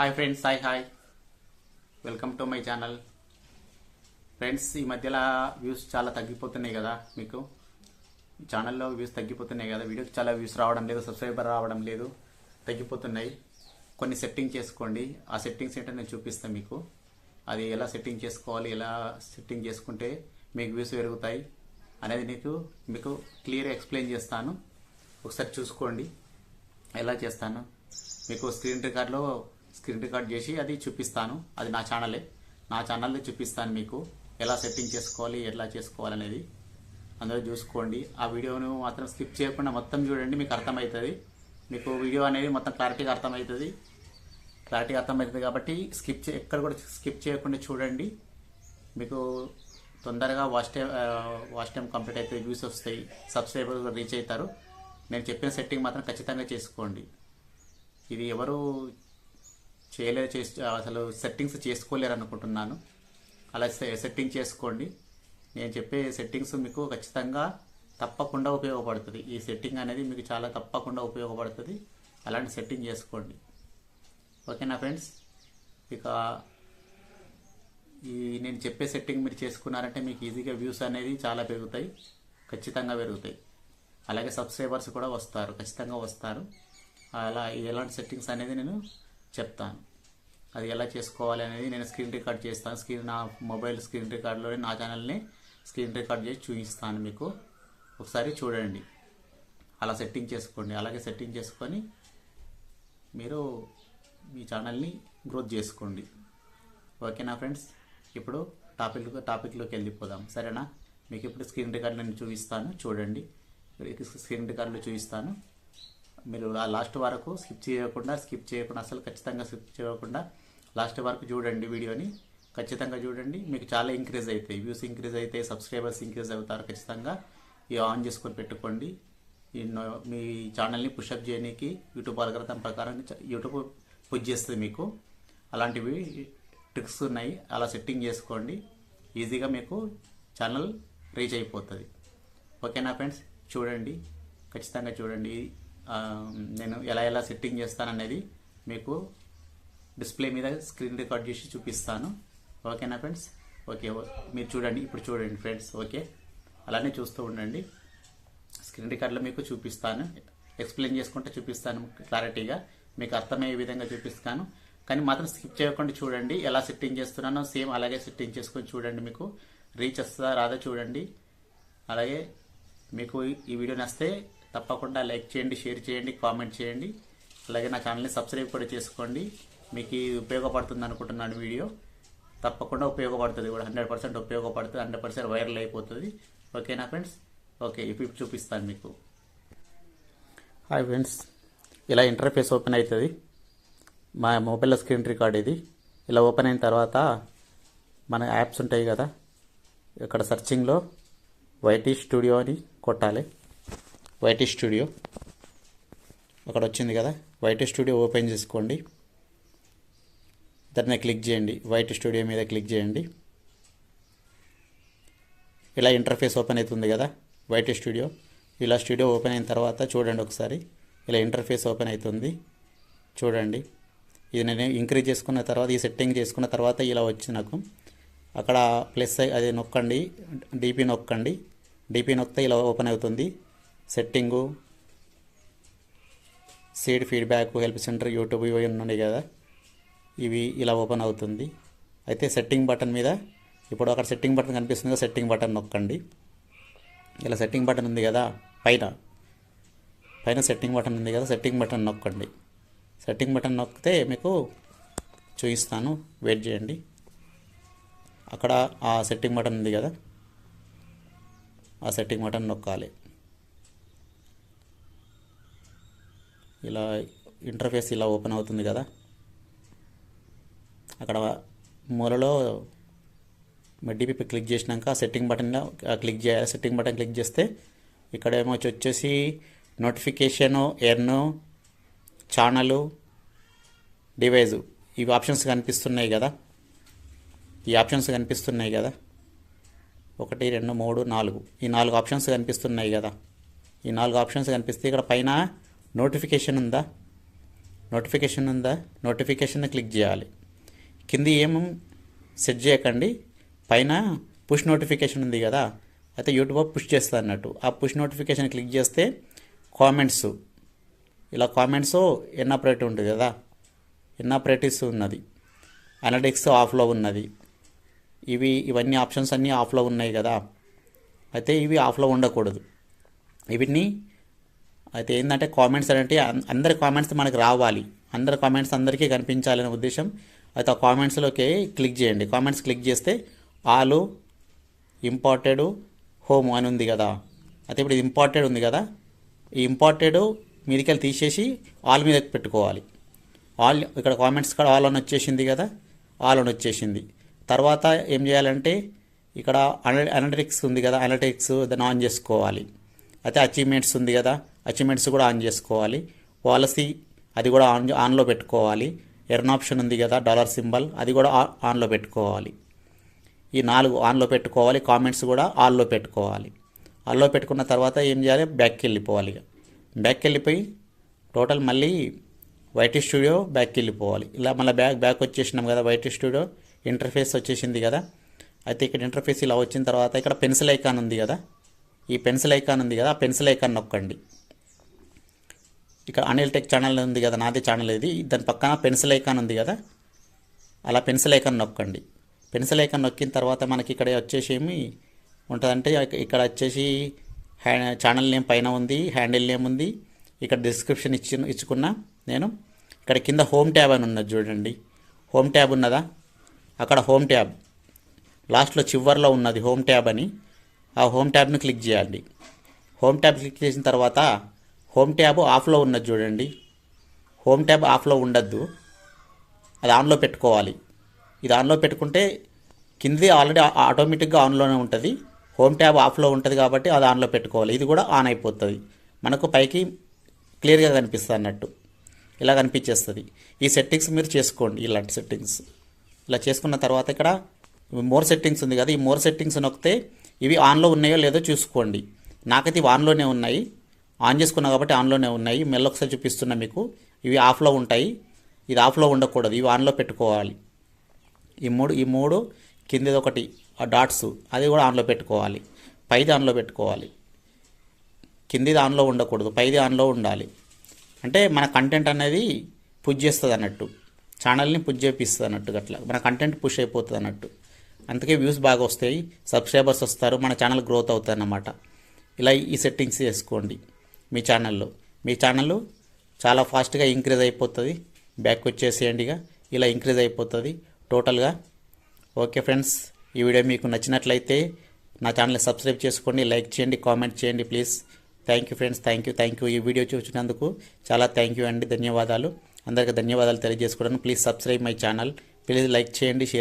Hi friends hi hi welcome to my channel friends ఈ మధ్యలో views చాలా తగ్గిపోతున్నాయి కదా మీకు? ఛానల్లో వ్యూస్ తగ్గిపోతున్నాయి కదా? వీడియోకి చాలా వ్యూస్ రావడం లేదు సబ్స్క్రైబర్ రావడం లేదు తగ్గిపోతున్నాయి. కొన్ని సెట్టింగ్ చేసుకోండి. ఆ సెట్టింగ్స్ ఏంటో నేను చూపిస్తాను మీకు. అది ఎలా సెట్టింగ్ చేసుకోవాలి ఎలా సెట్టింగ్ చేసుకుంటే మీకు వ్యూస్ పెరుగుతాయి అనేది నీకు మీకు క్లియర్గా ఎక్స్ప్లెయిన్ చేస్తాను. ఒకసారి చూసుకోండి. ఎలా చేస్తాను? మీకు స్క్రీన్ రికార్డ్లో స్క్రీన్ రికార్డ్ చేసి అది చూపిస్తాను. అది నా ఛానలే. నా ఛానల్లో చూపిస్తాను మీకు. ఎలా సెట్టింగ్ చేసుకోవాలి ఎలా చేసుకోవాలి అనేది అందరూ చూసుకోండి. ఆ వీడియోను మాత్రం స్కిప్ చేయకుండా మొత్తం చూడండి మీకు అర్థమవుతుంది. మీకు వీడియో అనేది మొత్తం క్లారిటీగా అర్థమవుతుంది. క్లారిటీగా అర్థమవుతుంది కాబట్టి స్కిప్ చే ఎక్కడ కూడా స్కిప్ చేయకుండా చూడండి. మీకు తొందరగా watch time watch time complete అవుతుంది వ్యూస్ వస్తాయి సబ్స్క్రైబర్స్ రీచ్ అవుతారు. నేను చెప్పిన సెట్టింగ్ మాత్రం ఖచ్చితంగా చేసుకోండి. ఇది ఎవరు చేయలే చేసి అసలు సెట్టింగ్స్ చేసుకోలేరు అనుకుంటున్నాను అలా సె- సెట్టింగ్ చేసుకోండి. నేను చెప్పే సెట్టింగ్స్ మీకు ఖచ్చితంగా తప్పకుండా ఉపయోగపడుతుంది. ఈ సెట్టింగ్ అనేది మీకు చాలా తప్పకుండా ఉపయోగపడుతుంది. అలాంటి సెట్టింగ్ చేసుకోండి. ఓకేనా ఫ్రెండ్స్ ఇక ఈ నేను చెప్పే సెట్టింగ్ మీరు చేసుకున్నారంటే మీకు ఈజీగా వ్యూస్ అనేది చాలా పెరుగుతాయి. ఖచ్చితంగా పెరుగుతాయి. అలాగే సబ్స్క్రైబర్స్ కూడా వస్తారు. ఖచ్చితంగా వస్తారు. అలా ఎలాంటి సెట్టింగ్స్ అనేది నేను చెప్తాను. అది ఎలా చేసుకోవాలి అనేది నేను స్క్రీన్ రికార్డ్ చేస్తాను. స్క్రీన్ నా మొబైల్ స్క్రీన్ రికార్డ్లోనే నా ఛానల్ని స్క్రీన్ రికార్డ్ చేసి చూపిస్తాను మీకు. ఒకసారి చూడండి. అలా సెట్టింగ్ చేసుకోండి. అలాగే సెట్టింగ్ చేసుకొని మీరు మీ ఛానల్ని గ్రోత్ చేసుకోండి. ఓకేనా ఫ్రెండ్స్? ఇప్పుడు టాపిక్ టాపిక్లోకి వెళ్ళిపోదాం. సరేనా? మీకు ఇప్పుడు స్క్రీన్ రికార్డ్ నేను చూపిస్తాను. చూడండి. స్క్రీన్ రికార్డులు చూపిస్తాను. మీరు ఆ లాస్ట్ వరకు స్కిప్ చేయకుండా స్కిప్ చేయకుండా అసలు ఖచ్చితంగా స్కిప్ చేయకుండా లాస్ట్ వరకు చూడండి వీడియోని. ఖచ్చితంగా చూడండి. మీకు చాలా ఇంక్రీజ్ అవుతాయి. వ్యూస్ ఇంక్రీజ్ అవుతాయి. సబ్స్క్రైబర్స్ ఇంక్రీజ్ అవుతారు ఖచ్చితంగా. ఇవి ఆన్ చేసుకొని పెట్టుకోండి. ఈ మీ ఛానల్ని పుషప్ చేయడానికి యూట్యూబ్ అలగ్రతం ప్రకారం యూట్యూబ్ పుష్ చేస్తుంది మీకు. అలాంటివి ట్రిక్స్ ఉన్నాయి. అలా సెట్టింగ్ చేసుకోండి. ఈజీగా మీకు ఛానల్ రీచ్ అయిపోతుంది. ఓకేనా ఫ్రెండ్స్ చూడండి. ఖచ్చితంగా చూడండి. నేను ఎలా ఎలా సెట్టింగ్ చేస్తాననేది మీకు డిస్ప్లే మీద స్క్రీన్ రికార్డ్ చేసి చూపిస్తాను. ఓకేనా ఫ్రెండ్స్ ఓకే మీరు చూడండి ఇప్పుడు చూడండి ఫ్రెండ్స్ ఓకే అలానే చూస్తూ ఉండండి. స్క్రీన్ రికార్డ్లో మీకు చూపిస్తాను. ఎక్స్ప్లెయిన్ చేసుకుంటే చూపిస్తాను క్లారిటీగా మీకు అర్థమయ్యే విధంగా చూపిస్తాను. కానీ మాత్రం స్కిప్ చేయకుండా చూడండి ఎలా సెట్టింగ్ చేస్తున్నానో సేమ్ అలాగే సెట్టింగ్ చేసుకొని చూడండి మీకు. రీచ్ వస్తుందా రాదా చూడండి. అలాగే మీకు ఈ- ఈ వీడియో నచ్చితే తప్పకుండా లైక్ చేయండి షేర్ చేయండి కామెంట్ చేయండి. అలాగే నా ఛానల్ని సబ్స్క్రైబ్ కూడా చేసుకోండి. మీకు ఉపయోగపడుతుంది అనుకుంటున్నాను వీడియో. తప్పకుండా ఉపయోగపడుతుంది కూడా. హండ్రెడ్ పర్సెంట్ ఉపయోగపడుతుంది. హండ్రెడ్ పర్సెంట్ వైరల్ అయిపోతుంది. ఓకేనా ఫ్రెండ్స్ ఓకే ఇప్పుడు చూపిస్తాను మీకు. హాయ్ ఫ్రెండ్స్ ఇలా ఇంటర్ఫేస్ ఓపెన్ అవుతుంది. మా మొబైల్లో స్క్రీన్ రికార్డ్ ఇది. ఇలా ఓపెన్ అయిన తర్వాత మన యాప్స్ ఉంటాయి కదా. ఇక్కడ సర్చింగ్లో వైటీ స్టూడియో అని కొట్టాలి. వైటీ స్టూడియో అక్కడ వచ్చింది కదా? వైట్ స్టూడియో ఓపెన్ చేసుకోండి. దాన్ని క్లిక్ చేయండి. వైట్ స్టూడియో మీద క్లిక్ చేయండి. ఇలా ఇంటర్ఫేస్ ఓపెన్ అవుతుంది కదా? వైట్ స్టూడియో ఇలా స్టూడియో ఓపెన్ అయిన తర్వాత చూడండి ఒకసారి. ఇలా ఇంటర్ఫేస్ ఓపెన్ అవుతుంది. చూడండి. ఇది నేను ఇంక్రీజ్ చేసుకున్న తర్వాత ఈ సెట్టింగ్ చేసుకున్న తర్వాత ఇలా వచ్చి నాకు అక్కడ ప్లస్ అది నొక్కండి. డీపీ నొక్కండి. డీపీ నొక్కితే ఇలా ఓపెన్ అవుతుంది. Setting send feedback help centre YouTube ఇవి ఉన్నాయి కదా. ఇవి ఇలా ఓపెన్ అవుతుంది. అయితే సెట్టింగ్ బటన్ మీద ఇప్పుడు అక్కడ సెట్టింగ్ బటన్ కనిపిస్తుంది కదా సెట్టింగ్ బటన్ నొక్కండి. ఇలా సెట్టింగ్ బటన్ ఉంది కదా పైన. పైన సెట్టింగ్ బటన్ ఉంది కదా సెట్టింగ్ బటన్ నొక్కండి. సెట్టింగ్ బటన్ నొక్కితే మీకు చూపిస్తాను. వెయిట్ చేయండి. అక్కడ ఆ సెట్టింగ్ బటన్ ఉంది కదా. ఆ సెట్టింగ్ బటన్ నొక్కాలి. ఇలా ఇంటర్ఫేస్ ఇలా ఓపెన్ అవుతుంది కదా. అక్కడ మూలలో డిపిపి క్లిక్ చేసినాక సెట్టింగ్ బటన్ క్లిక్ చేయాలి సెట్టింగ్ బటన్ క్లిక్ చేస్తే ఇక్కడ ఏమో వచ్చి- వచ్చేసి నోటిఫికేషను ఎర్ను ఛానలు డివైజు ఇవి ఆప్షన్స్ కనిపిస్తున్నాయి కదా. ఈ ఆప్షన్స్ కనిపిస్తున్నాయి కదా. ఒకటి రెండు మూడు నాలుగు. ఈ నాలుగు ఆప్షన్స్ కనిపిస్తున్నాయి కదా. ఈ నాలుగు ఆప్షన్స్ కనిపిస్తే ఇక్కడ పైన నోటిఫికేషన్ ఉందా? నోటిఫికేషన్ ఉందా? నోటిఫికేషన్ క్లిక్ చేయాలి. కింది ఏం సెట్ చేయకండి. పైన పుష్ నోటిఫికేషన్ ఉంది కదా? అయితే యూట్యూబ్ పుష్ చేస్తుంది అన్నట్టు. ఆ పుష్ నోటిఫికేషన్ క్లిక్ చేస్తే కామెంట్స్ ఇలా కామెంట్స్ ఎన్నాపరేటివ్ ఉంటుంది కదా? ఎన్నాపరేటివ్స్ ఉన్నది. అనలిటిక్స్ ఆఫ్లో ఉన్నది. ఇవి ఇవన్నీ ఆప్షన్స్ అన్నీ ఆఫ్లో ఉన్నాయి కదా? అయితే ఇవి ఆఫ్లో ఉండకూడదు. వీటిని అయితే ఏంటంటే కామెంట్స్ అంటే అందరి కామెంట్స్ మనకు రావాలి. అందరి కామెంట్స్ అందరికీ కనిపించాలనే ఉద్దేశం. అయితే ఆ కామెంట్స్లోకి క్లిక్ చేయండి. కామెంట్స్ క్లిక్ చేస్తే ఆలు ఇంపార్టెడ్ హోమ్ అని ఉంది కదా. అయితే ఇప్పుడు ఇది ఇంపార్టెడ్ ఉంది కదా. ఈ ఇంపార్టెడ్ మీదకెళ్ళి తీసేసి ఆల్ మీద పెట్టుకోవాలి. ఆల్ ఇక్కడ కామెంట్స్ కూడా ఆల్ అని వచ్చేసింది కదా. ఆల్ అని వచ్చేసింది. తర్వాత ఏం చేయాలంటే ఇక్కడ అనలిటిక్స్ ఉంది కదా. అనలిటిక్స్ దాన్ని ఆన్ చేసుకోవాలి. అయితే అచీవ్మెంట్స్ ఉంది కదా. అచీవ్మెంట్స్ కూడా ఆన్ చేసుకోవాలి. పాలసీ అది కూడా ఆన్ ఆన్లో పెట్టుకోవాలి. ఎర్న్ ఆప్షన్ ఉంది కదా డాలర్ సింబల్ అది కూడా ఆన్లో పెట్టుకోవాలి. ఈ నాలుగు ఆన్లో పెట్టుకోవాలి. కామెంట్స్ కూడా ఆన్లో పెట్టుకోవాలి. ఆన్లో పెట్టుకున్న తర్వాత ఏం చేయాలి? బ్యాక్కి వెళ్ళిపోవాలి ఇక. బ్యాక్కి వెళ్ళిపోయి టోటల్ మళ్ళీ వైట్ స్టూడియో బ్యాక్కి వెళ్ళిపోవాలి. ఇలా మళ్ళీ బ్యాక్ బ్యాక్ వచ్చేసినాం కదా వైట్ స్టూడియో ఇంటర్ఫేస్ వచ్చేసింది కదా. అయితే ఇక్కడ ఇంటర్ఫేస్ ఇలా వచ్చిన తర్వాత ఇక్కడ పెన్సిల్ ఐకాన్ ఉంది కదా. ఈ పెన్సిల్ ఐకాన్ ఉంది కదా ఆ పెన్సిల్ ఐకాన్ నొక్కండి. ఇక్కడ అనిల్ టెక్ ఛానల్ ఉంది కదా నాది ఛానల్ ఇది. దాని పక్కన పెన్సిల్ ఐకాన్ ఉంది కదా అలా పెన్సిల్ ఐకాన్ నొక్కండి. పెన్సిల్ ఐకాన్ నొక్కిన తర్వాత మనకి ఇక్కడ వచ్చేసి ఏమి ఉంటుందంటే ఇక్కడ వచ్చేసి హ్యా ఛానల్ నేమ్ పైన ఉంది హ్యాండిల్ నేమ్ ఉంది. ఇక్కడ డిస్క్రిప్షన్ ఇచ్చి ఇచ్చుకున్నా నేను. ఇక్కడ కింద హోమ్ ట్యాబ్ అని ఉన్నది చూడండి. హోమ్ ట్యాబ్ ఉన్నదా? అక్కడ హోమ్ ట్యాబ్. లాస్ట్లో చివర్లో ఉన్నది హోమ్ ట్యాబ్ అని. ఆ హోమ్ ట్యాబ్ని క్లిక్ చేయండి. హోమ్ ట్యాబ్ క్లిక్ చేసిన తర్వాత హోమ్ ట్యాబ్ ఆఫ్లో ఉన్నది చూడండి. హోమ్ ట్యాబ్ ఆఫ్లో ఉండద్దు. అది ఆన్లో పెట్టుకోవాలి. ఇది ఆన్లో పెట్టుకుంటే కింది ఆల్రెడీ ఆటోమేటిక్గా ఆన్లోనే ఉంటుంది. హోమ్ ట్యాబ్ ఆఫ్లో ఉంటుంది కాబట్టి అది ఆన్లో పెట్టుకోవాలి. ఇది కూడా ఆన్ అయిపోతుంది. మనకు పైకి క్లియర్గా కనిపిస్తుంది అన్నట్టు. ఇలా కనిపించేస్తుంది. ఈ సెట్టింగ్స్ మీరు చేసుకోండి. ఇలాంటి సెట్టింగ్స్. ఇలా చేసుకున్న తర్వాత ఇక్కడ మోర్ సెట్టింగ్స్ ఉంది కదా. ఈ మోర్ సెట్టింగ్స్ నొక్కితే ఇవి ఆన్లో ఉన్నాయో లేదో చూసుకోండి. నాకైతే ఇవి ఆన్లోనే ఉన్నాయి. ఆన్ చేసుకున్నా కాబట్టి ఆన్లోనే ఉన్నాయి. మెల్ల ఒకసారి చూపిస్తున్నా మీకు. ఇవి ఆఫ్లో ఉంటాయి. ఇది ఆఫ్లో ఉండకూడదు. ఇవి ఆన్లో పెట్టుకోవాలి. ఈ మూడు ఈ మూడు కిందది ఒకటి ఆ డాట్స్ అది కూడా ఆన్లో పెట్టుకోవాలి. పైది ఆన్లో పెట్టుకోవాలి. కిందిది ఆన్లో ఉండకూడదు. పైది ఆన్లో ఉండాలి. అంటే మన కంటెంట్ అనేది పుష్ చేస్తుంది అన్నట్టు ఛానల్ని పుష్ చేపిస్తుంది అన్నట్టు అట్లా మన కంటెంట్ పుష్ అయిపోతుంది అన్నట్టు అందుకే వ్యూస్ బాగా వస్తాయి సబ్స్క్రైబర్స్ వస్తారు మన ఛానల్ గ్రోత్ అవుతుంది అన్నమాట ఇలా ఈ సెట్టింగ్స్ చేసుకోండి మీ ఛానల్లో మీ ఛానల్ చాలా ఫాస్ట్గా ఇంక్రీజ్ అయిపోతుంది. బ్యాక్ వచ్చేసేయండి ఇక. ఇలా ఇంక్రీజ్ అయిపోతుంది టోటల్గా ఓకే ఫ్రెండ్స్ ఈ వీడియో మీకు నచ్చినట్లయితే నా ఛానల్ని సబ్స్క్రైబ్ చేసుకోండి లైక్ చేయండి కామెంట్ చేయండి please thank you friends thank you thank you ఈ వీడియో చూసినందుకు చాలా థ్యాంక్ యూ అండి ధన్యవాదాలు. అందరికీ ధన్యవాదాలు తెలియజేసుకోవడానికి please subscribe my channel please like చేయండి షేర్